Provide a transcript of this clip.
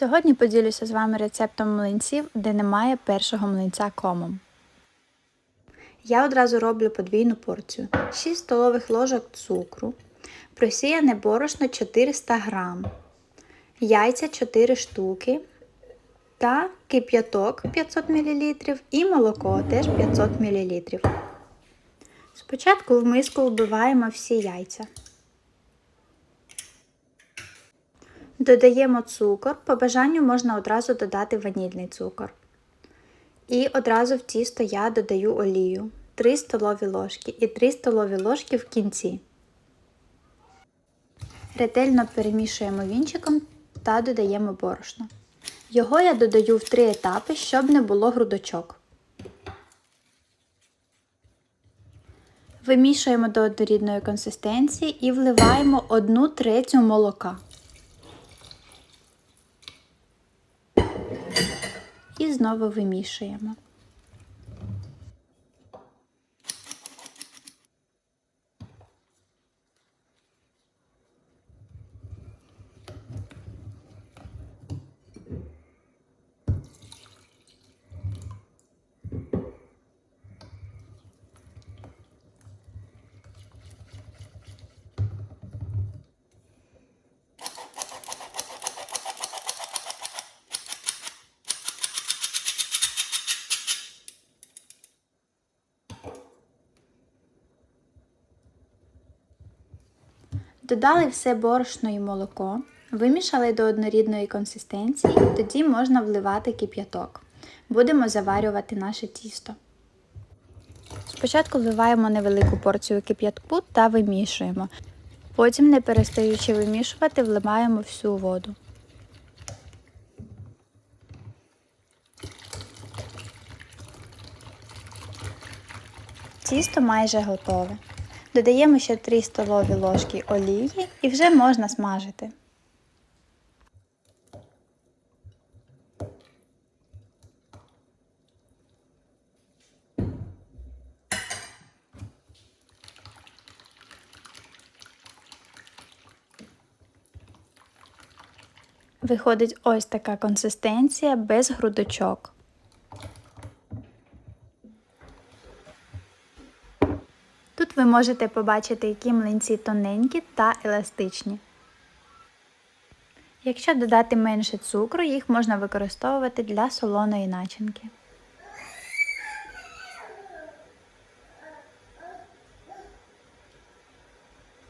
Сьогодні поділюся з вами рецептом млинців, де немає першого млинця комом. Я одразу роблю подвійну порцію: 6 столових ложок цукру, просіяне борошно 400 г, яйця 4 штуки та кип'яток 500 мл і молоко теж 500 мл. Спочатку в миску вбиваємо всі яйця. Додаємо цукор, по бажанню можна одразу додати ванільний цукор. І одразу в тісто я додаю олію 3 столові ложки і 3 столові ложки в кінці. Ретельно перемішуємо вінчиком та додаємо борошно. Його я додаю в три етапи, щоб не було грудочок. Вимішуємо до однорідної консистенції і вливаємо 1 третю молока. І знову вимішуємо. Додали все борошно і молоко, вимішали до однорідної консистенції, тоді можна вливати кип'яток. Будемо заварювати наше тісто. Спочатку вливаємо невелику порцію кип'ятку та вимішуємо. Потім, не перестаючи вимішувати, вливаємо всю воду. Тісто майже готове. Додаємо ще 3 столові ложки олії і вже можна смажити. Виходить ось така консистенція без грудочок. Ви можете побачити, які млинці тоненькі та еластичні. Якщо додати менше цукру, їх можна використовувати для солоної начинки.